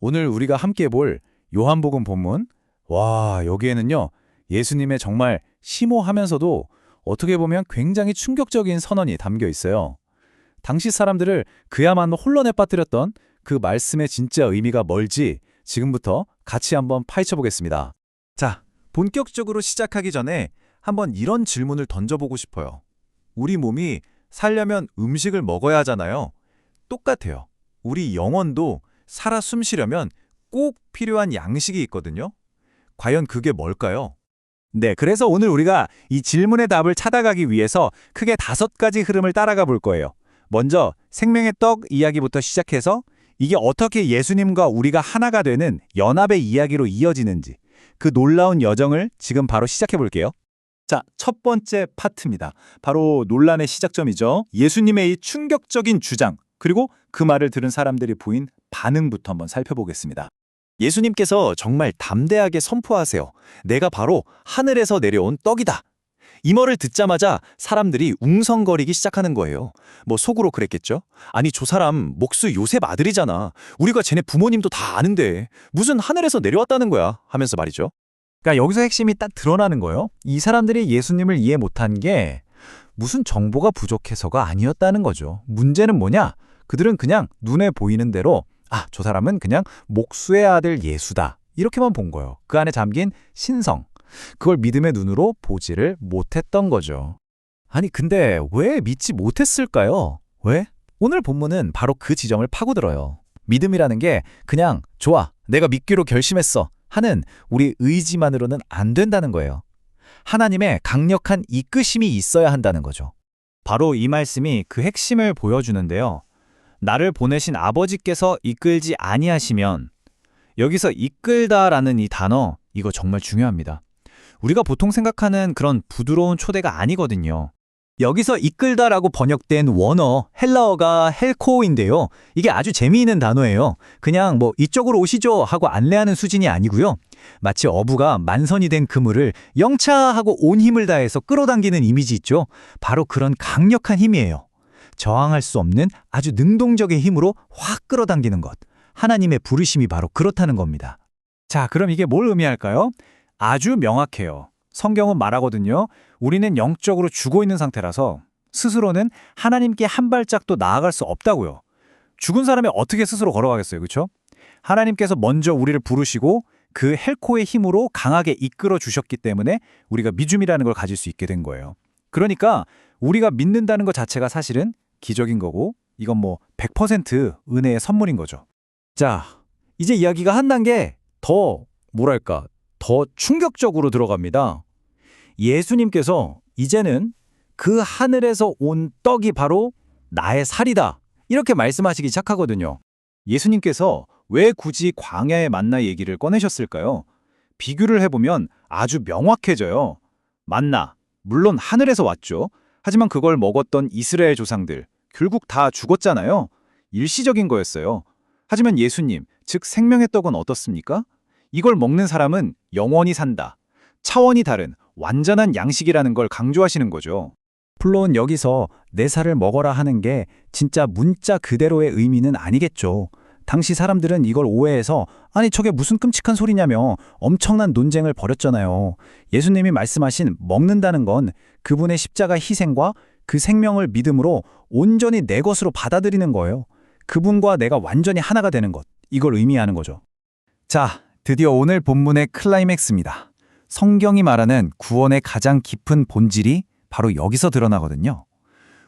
오늘 우리가 함께 볼 요한복음 본문. 와, 여기에는요. 예수님의 정말 심오하면서도 어떻게 보면 굉장히 충격적인 선언이 담겨 있어요. 당시 사람들을 그야말로 혼란에 빠뜨렸던 그 말씀의 진짜 의미가 뭘지 지금부터 같이 한번 파헤쳐 보겠습니다. 자, 본격적으로 시작하기 전에 한번 이런 질문을 던져보고 싶어요. 우리 몸이 살려면 음식을 먹어야 하잖아요. 똑같아요. 우리 영혼도 살아 숨쉬려면 꼭 필요한 양식이 있거든요. 과연 그게 뭘까요? 네, 그래서 오늘 우리가 이 질문의 답을 찾아가기 위해서 크게 다섯 가지 흐름을 따라가 볼 거예요. 먼저 생명의 떡 이야기부터 시작해서 이게 어떻게 예수님과 우리가 하나가 되는 연합의 이야기로 이어지는지 그 놀라운 여정을 지금 바로 시작해 볼게요. 자, 첫 번째 파트입니다. 바로 논란의 시작점이죠. 예수님의 이 충격적인 주장, 그리고 그 말을 들은 사람들이 보인 반응부터 한번 살펴보겠습니다. 예수님께서 정말 담대하게 선포하세요. 내가 바로 하늘에서 내려온 떡이다. 이 말을 듣자마자 사람들이 웅성거리기 시작하는 거예요. 뭐 속으로 그랬겠죠? 아니 저 사람 목수 요셉 아들이잖아. 우리가 쟤네 부모님도 다 아는데 무슨 하늘에서 내려왔다는 거야 하면서 말이죠. 그러니까 여기서 핵심이 딱 드러나는 거예요. 이 사람들이 예수님을 이해 못한 게 무슨 정보가 부족해서가 아니었다는 거죠. 문제는 뭐냐? 그들은 그냥 눈에 보이는 대로 아, 저 사람은 그냥 목수의 아들 예수다. 이렇게만 본 거예요. 그 안에 잠긴 신성. 그걸 믿음의 눈으로 보지를 못했던 거죠. 아니, 근데 왜 믿지 못했을까요? 왜? 오늘 본문은 바로 그 지점을 파고들어요. 믿음이라는 게 그냥 좋아, 내가 믿기로 결심했어 하는 우리 의지만으로는 안 된다는 거예요. 하나님의 강력한 이끄심이 있어야 한다는 거죠. 바로 이 말씀이 그 핵심을 보여주는데요. 나를 보내신 아버지께서 이끌지 아니하시면 여기서 이끌다라는 이 단어 이거 정말 중요합니다. 우리가 보통 생각하는 그런 부드러운 초대가 아니거든요. 여기서 이끌다라고 번역된 원어 헬라어가 헬코인데요. 이게 아주 재미있는 단어예요. 그냥 뭐 이쪽으로 오시죠 하고 안내하는 수준이 아니고요. 마치 어부가 만선이 된 그물을 영차하고 온 힘을 다해서 끌어당기는 이미지 있죠. 바로 그런 강력한 힘이에요. 저항할 수 없는 아주 능동적인 힘으로 확 끌어당기는 것. 하나님의 부르심이 바로 그렇다는 겁니다. 자, 그럼 이게 뭘 의미할까요? 아주 명확해요. 성경은 말하거든요. 우리는 영적으로 죽어 있는 상태라서 스스로는 하나님께 한 발짝도 나아갈 수 없다고요. 죽은 사람이 어떻게 스스로 걸어가겠어요. 그렇죠? 하나님께서 먼저 우리를 부르시고 그 헬코의 힘으로 강하게 이끌어 주셨기 때문에 우리가 믿음이라는 걸 가질 수 있게 된 거예요. 그러니까 우리가 믿는다는 것 자체가 사실은 기적인 거고 이건 뭐 100% 은혜의 선물인 거죠. 자, 이제 이야기가 한 단계 더 뭐랄까 더 충격적으로 들어갑니다. 예수님께서 이제는 그 하늘에서 온 떡이 바로 나의 살이다. 이렇게 말씀하시기 시작하거든요. 예수님께서 왜 굳이 광야의 만나 얘기를 꺼내셨을까요? 비교를 해보면 아주 명확해져요. 만나, 물론 하늘에서 왔죠. 하지만 그걸 먹었던 이스라엘 조상들, 결국 다 죽었잖아요. 일시적인 거였어요. 하지만 예수님, 즉 생명의 떡은 어떻습니까? 이걸 먹는 사람은 영원히 산다. 차원이 다른 완전한 양식이라는 걸 강조하시는 거죠. 물론 여기서 내 살을 먹어라 하는 게 진짜 문자 그대로의 의미는 아니겠죠. 당시 사람들은 이걸 오해해서 아니 저게 무슨 끔찍한 소리냐며 엄청난 논쟁을 벌였잖아요. 예수님이 말씀하신 먹는다는 건 그분의 십자가 희생과 그 생명을 믿음으로 온전히 내 것으로 받아들이는 거예요. 그분과 내가 완전히 하나가 되는 것. 이걸 의미하는 거죠. 자, 드디어 오늘 본문의 클라이맥스입니다. 성경이 말하는 구원의 가장 깊은 본질이 바로 여기서 드러나거든요.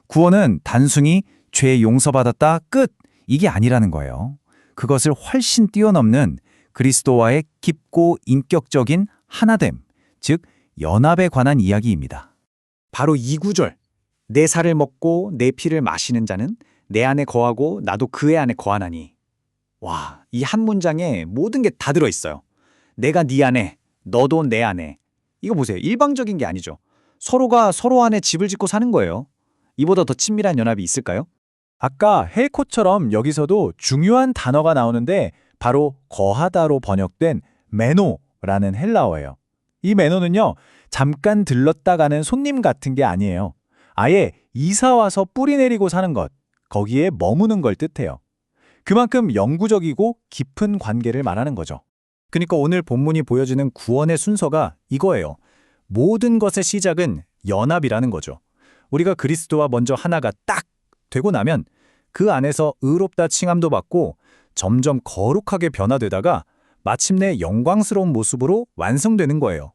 구원은 단순히 죄 용서받았다 끝 이게 아니라는 거예요. 그것을 훨씬 뛰어넘는 그리스도와의 깊고 인격적인 하나됨, 즉 연합에 관한 이야기입니다. 바로 이 구절. 내 살을 먹고 내 피를 마시는 자는 내 안에 거하고 나도 그의 안에 거하나니. 와, 이 한 문장에 모든 게 다 들어 있어요. 내가 네 안에, 너도 내 안에. 이거 보세요. 일방적인 게 아니죠. 서로가 서로 안에 집을 짓고 사는 거예요. 이보다 더 친밀한 연합이 있을까요? 아까 헬코처럼 여기서도 중요한 단어가 나오는데 바로 거하다로 번역된 메노라는 헬라어예요. 이 메노는요, 잠깐 들렀다 가는 손님 같은 게 아니에요. 아예 이사 와서 뿌리 내리고 사는 것, 거기에 머무는 걸 뜻해요. 그만큼 영구적이고 깊은 관계를 말하는 거죠. 그러니까 오늘 본문이 보여주는 구원의 순서가 이거예요. 모든 것의 시작은 연합이라는 거죠. 우리가 그리스도와 먼저 하나가 딱 되고 나면 그 안에서 의롭다 칭함도 받고 점점 거룩하게 변화되다가 마침내 영광스러운 모습으로 완성되는 거예요.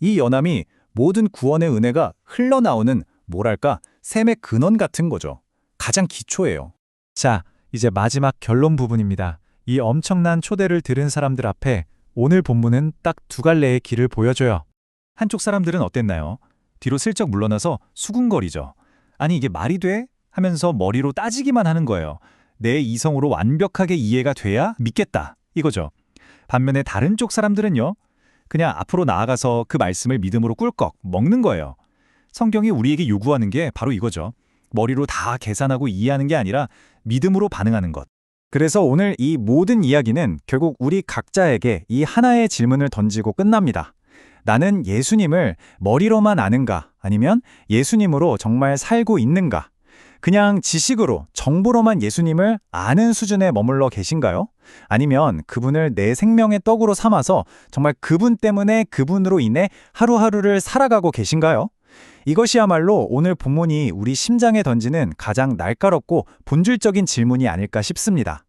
이 연함이 모든 구원의 은혜가 흘러나오는 뭐랄까 샘의 근원 같은 거죠. 가장 기초예요. 자, 이제 마지막 결론 부분입니다. 이 엄청난 초대를 들은 사람들 앞에 오늘 본문은 딱 두 갈래의 길을 보여줘요. 한쪽 사람들은 어땠나요? 뒤로 슬쩍 물러나서 수군거리죠. 아니 이게 말이 돼? 하면서 머리로 따지기만 하는 거예요. 내 이성으로 완벽하게 이해가 돼야 믿겠다. 이거죠. 반면에 다른 쪽 사람들은요. 그냥 앞으로 나아가서 그 말씀을 믿음으로 꿀꺽 먹는 거예요. 성경이 우리에게 요구하는 게 바로 이거죠. 머리로 다 계산하고 이해하는 게 아니라 믿음으로 반응하는 것. 그래서 오늘 이 모든 이야기는 결국 우리 각자에게 이 하나의 질문을 던지고 끝납니다. 나는 예수님을 머리로만 아는가? 아니면 예수님으로 정말 살고 있는가? 그냥 지식으로, 정보로만 예수님을 아는 수준에 머물러 계신가요? 아니면 그분을 내 생명의 떡으로 삼아서 정말 그분 때문에 그분으로 인해 하루하루를 살아가고 계신가요? 이것이야말로 오늘 본문이 우리 심장에 던지는 가장 날카롭고 본질적인 질문이 아닐까 싶습니다.